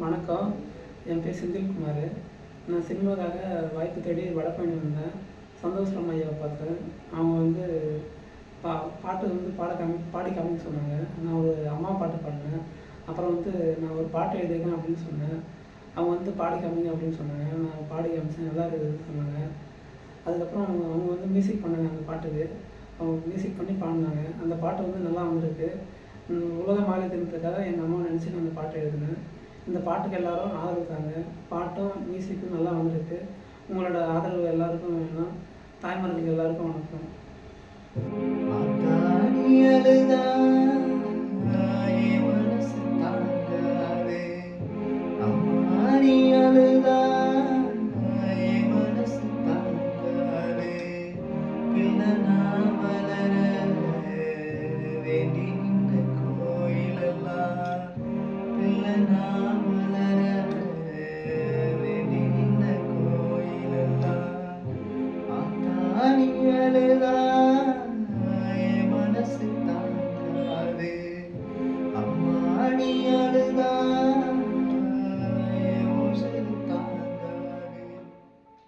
வணக்கம். என் பேர் செந்தில்குமார். நான் சினிமாக்காக வாய்ப்பு தேடி வடபழனி வந்தேன் சந்தோஷம் ஐயாவை பார்த்தேன். அவங்க வந்து பா பாட்டு வந்து பாட காமி பாடி காமிக்க சொன்னாங்க. நான் ஒரு அம்மா பாட்டு பாடினேன். அப்புறம் வந்து நான் ஒரு பாட்டு எழுதியிருக்கேன் அப்படின்னு சொன்னேன். அவங்க வந்து பாடி காமிங்க அப்படின்னு சொன்னாங்க. நான் பாடி காமிச்சேன். நல்லா இருக்குதுன்னு சொன்னாங்க. அதுக்கப்புறம் அவங்க அவங்க வந்து மியூசிக் பண்ணாங்க அந்த பாட்டுக்கு அவங்க மியூசிக் பண்ணி பாடினாங்க. அந்த பாட்டு வந்து நல்லா வந்திருக்கு. உலக மாலை எங்கள் அம்மா நினச்சி நான் அந்த பாட்டை எழுதினேன். இந்த பாட்டுக்கு எல்லாரும் ஆதரவு தாங்க பாட்டும் மியூசிக்கும் நல்லா வந்திருக்கு. உங்களோட ஆதரவு எல்லாருக்கும் வேணும். தாய்மார்களுக்கு எல்லாருக்கும் வணக்கம். அழுதா, കോയിലല്ല ആ താനിയലതാ